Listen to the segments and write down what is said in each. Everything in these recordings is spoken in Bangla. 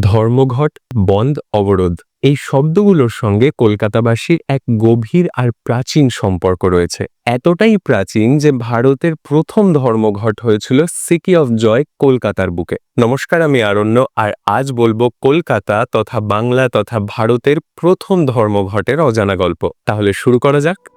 ধর্মঘট, বন্ধ, অবরোধ এই শব্দগুলোর সঙ্গে কলকাতাবাসীর এক গভীর আর প্রাচীন সম্পর্ক রয়েছে। এতটাই প্রাচীন যে ভারতের প্রথম ধর্মঘট হয়েছিল সিটি অফ জয়, কলকাতার বুকে। নমস্কার, আমি আরণ্য, আর আজ বলব কলকাতা তথা বাংলা তথা ভারতের প্রথম ধর্মঘটের অজানা গল্প। তাহলে শুরু করা যাক।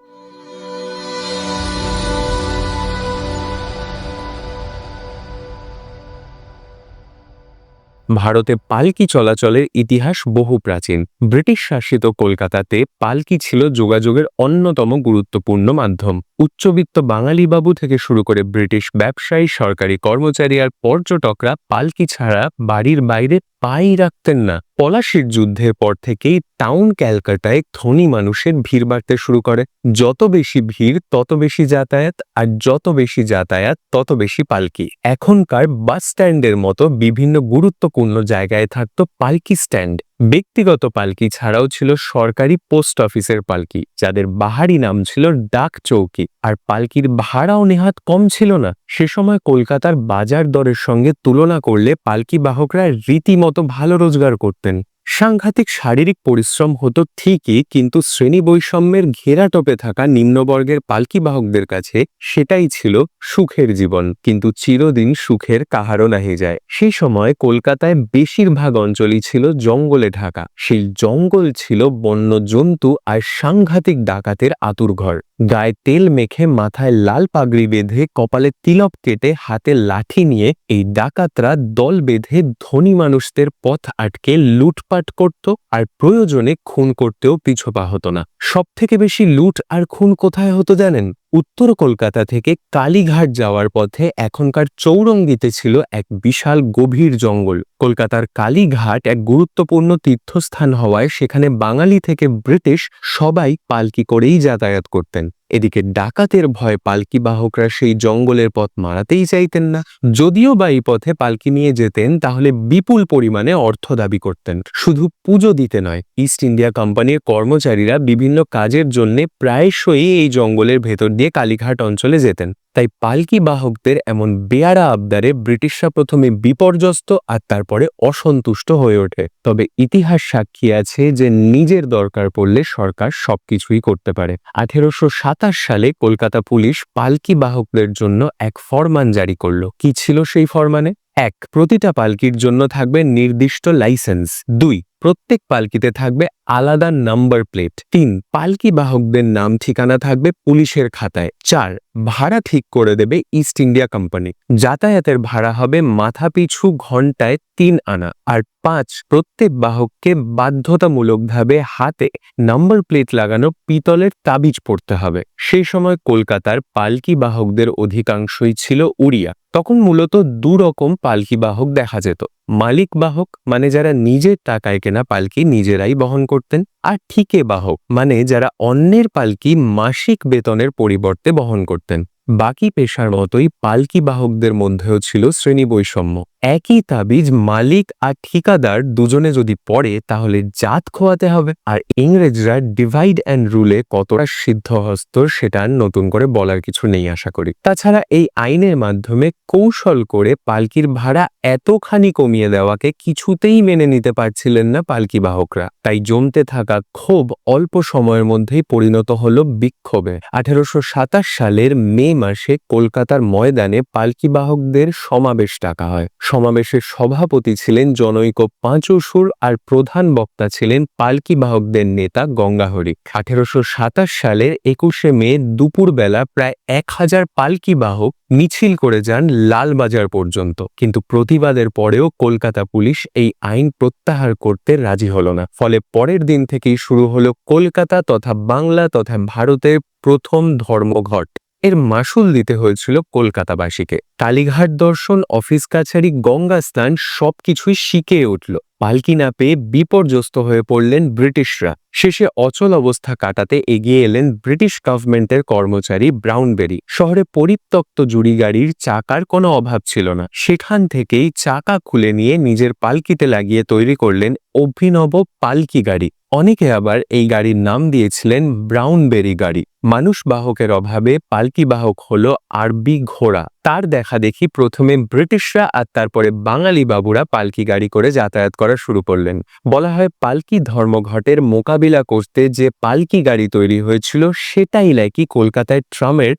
ভারতে পালকি চলাচলের ইতিহাস বহু প্রাচীন ব্রিটিশ শাসিত কলকাতাতে পালকি ছিল যোগাযোগের অন্যতম গুরুত্বপূর্ণ মাধ্যম। উচ্চবিত্ত বাঙালি বাবু থেকে শুরু করে ব্রিটিশ ব্যবসায়ী, সরকারি কর্মচারী আর পর্যটকরা পালকি ছাড়া বাড়ির বাইরে পাই রাখতেন না। পলাশির যুদ্ধের পর থেকেই টাউন ক্যালকাটায় ধনী মানুষের ভিড় বাড়তে শুরু করে। যত বেশি ভিড়, তত বেশি যাতায়াত আর যত বেশি যাতায়াত, তত বেশি পালকি। এখনকার বাস স্ট্যান্ডের মতো বিভিন্ন গুরুত্বপূর্ণ জায়গায় থাকতো পালকি স্ট্যান্ড। ব্যক্তিগত পালকি ছাড়াও ছিল সরকারি পোস্ট অফিসের পালকি, যাদের বাহারি নাম ছিল ডাক চৌকি। আর পালকির ভাড়াও নেহাত কম ছিল না। সে সময় কলকাতার বাজার দরের সঙ্গে তুলনা করলে পালকি বাহকরা রীতিমতো ভালো রোজগার করতেন। সাংঘাতিক শারীরিক পরিশ্রম হতো ঠিকই, কিন্তু শ্রেণি বৈষম্যের ঘেরাটোপে থাকা নিম্নবর্গের পালকি বাহকদের কাছে সেটাই ছিল সুখের জীবন। কিন্তু চিরদিন সুখের কাহারও নাহি যায়। সেই সময় কলকাতায় বেশিরভাগ অঞ্চলই ছিল জঙ্গলে ঢাকা। সেই জঙ্গল ছিল বন্য জন্তু আর সাংঘাতিক ডাকাতের আতুরঘর গায়ে তেল মেখে মাথায় লাল পাগড়ি বেঁধে কপালে তিলক কেটে হাতে লাঠি নিয়ে এই ডাকাতরা দল বেঁধে ধনী মানুষদের পথ আটকে লুটপাট করত আর প্রয়োজনে খুন করতেও পিছপা হতো না। সবথেকে বেশি লুট আর খুন কোথায় হতো জানেন? উত্তর কলকাতা থেকে কালীঘাট যাওয়ার পথে এখনকার চৌরঙ্গিতে ছিল এক বিশাল গভীর জঙ্গল। কলকাতার কালীঘাট এক গুরুত্বপূর্ণ তীর্থস্থান হওয়ায় সেখানে বাঙালি থেকে ব্রিটিশ সবাই পালকি করেই যাতায়াত করতেন। এদিকে ডাকাতের ভয় পালকি বাহকরা সেই জঙ্গলের পথ মারাতেই চাইতেন না। যদিও বা এই পথে পালকি নিয়ে যেতেন, তাহলে বিপুল পরিমাণে অর্থ দাবি করতেন। শুধু পুজো দিতে নয় ইস্ট ইন্ডিয়া কোম্পানির কর্মচারীরা বিভিন্ন কাজের জন্য প্রায়শই এই জঙ্গলের ভেতর দিয়ে কালীঘাট অঞ্চলে যেতেন। তাই পালকি বাহকদের এমন বেয়ারা আবদারে ব্রিটিশরা প্রথমে বিপর্যস্ত আর তারপরে অসন্তুষ্ট হয়ে ওঠে। তবে ইতিহাস সাক্ষী আছে যে নিজের দরকার পড়লে সরকার সবকিছুই করতে পারে। আঠেরোশো সাতাশ সালে কলকাতা পুলিশ পালকি বাহকদের জন্য এক ফরমান জারি করল। কি ছিল সেই ফরমানে? এক, প্রতিটা পালকির জন্য থাকবে নির্দিষ্ট লাইসেন্স। দুই প্রত্যেক পালকিতে থাকবে আলাদা নাম্বার প্লেট। তিন, পালকি বাহকদের নাম ঠিকানা থাকবে পুলিশের খাতায়। চার, ভাড়া ঠিক করে দেবে ইস্ট ইন্ডিয়া কোম্পানি। যাতায়াতের ভাড়া হবে মাথাপিছু ঘন্টায় তিন আনা। আর পাঁচ, প্রত্যেক বাহককে বাধ্যতামূলকভাবে হাতে নাম্বার প্লেট লাগানো পিতলের তাবিজ পড়তে হবে। সেই সময় কলকাতার পালকি বাহকদের অধিকাংশই ছিল উড়িয়া। তখন মূলত দু রকম পালকি বাহক দেখা যেত। মালিক বাহক মানে যারা নিজের টাকায় কেনা পালকি নিজেরাই বহন করতেন আর ঠিকে বাহক মানে যারা অন্যের পালকি মাসিক বেতনের পরিবর্তে বহন করতেন। বাকি পেশার মতোই পালকি বাহকদের মধ্যেও ছিল শ্রেণি বৈষম্য একই তাবিজ মালিক আর ঠিকাদার দুজনে যদি পড়ে, তাহলে জাত খোয়াতে হবে। আর ইংরেজরা ডিভাইড অ্যান্ড রুলে কতটা সিদ্ধহস্ত, সেটা নতুন করে বলার কিছু নেই, আশা করি। তাছাড়া এই আইনের মাধ্যমে কৌশল করে পালকির ভাড়া এতখানি কমিয়ে দেওয়াকে কিছুতেই মেনে নিতে পারছিলেন না পালকি বাহকরা। তাই জমতে থাকা ক্ষোভ অল্প সময়ের মধ্যেই পরিণত হলো বিক্ষোভে। আঠেরোশো সাতাশ সালের মে মাসে কলকাতার ময়দানে পালকি বাহকদের সমাবেশ ডাকা হয়। সমাবেশের সভাপতি ছিলেন জনৈক পাঁচুসুর আর প্রধান বক্তা ছিলেন পালকি বাহকদের নেতা গঙ্গাহরি। আঠেরোশো সাতাশ সালের একুশে মে দুপুরবেলা প্রায় এক হাজার পালকি বাহক মিছিল করে যান লালবাজার পর্যন্ত। কিন্তু প্রতিবাদের পরেও কলকাতা পুলিশ এই আইন প্রত্যাহার করতে রাজি হল না। ফলে পরের দিন থেকেই শুরু হলো কলকাতা তথা বাংলা তথা ভারতের প্রথম ধর্মঘট। এর মাসুল দিতে হয়েছিল কলকাতাবাসীকে। কালীঘাট দর্শন অফিস কাছারি গঙ্গা স্নান সবকিছুই শিখে উঠল। পালকি না পেয়ে বিপর্যস্ত হয়ে পড়লেন ব্রিটিশরা। শেষে অচল অবস্থা কাটাতে এগিয়ে এলেন ব্রিটিশ গভর্নমেন্টের কর্মচারী ব্রাউনবেরি। শহরে পরিত্যক্ত জুড়ি গাড়ির চাকার কোনো অভাব ছিল না। সেখান থেকেই চাকা খুলে নিয়ে নিজের পালকিতে লাগিয়ে তৈরি করলেন অভিনব পালকি গাড়ি। অনেকে আবার এই গাড়ির নাম দিয়েছিলেন ব্রাউনবেরি গাড়ি। মানুষ বাহকের অভাবে পালকি বাহক হলো আরবি ঘোড়া। তার দেখা দেখি প্রথমে ব্রিটিশরা আর তারপরে বাঙালি বাবুরা পালকি গাড়ি করে যাতায়াত করা করা শুরু করলেন। বলা হয় পালকি ধর্মঘটের মোকাবিলা করতে যে পালকি গাড়ি তৈরি হয়েছিল, সেটাই নাকি কলকাতায় ট্রামের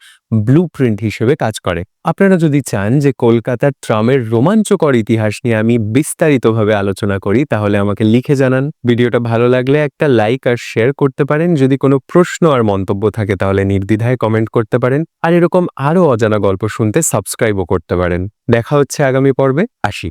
ব্লু প্রিন্ট হিসেবে কাজ করে। আপনারা যদি চান যে কলকাতার ট্রামের রোমাঞ্চকর ইতিহাস নিয়ে আমি বিস্তারিতভাবে আলোচনা করি, তাহলে আমাকে লিখে জানান। ভিডিওটা ভালো লাগলে একটা লাইক আর শেয়ার করতে পারেন। যদি কোনো প্রশ্ন আর মন্তব্য থাকে, তাহলে নির্দ্বিধায় কমেন্ট করতে পারেন। আর এরকম আরও অজানা গল্প শুনতে সাবস্ক্রাইবও করতে পারেন। দেখা হচ্ছে আগামী পর্বে। আসি।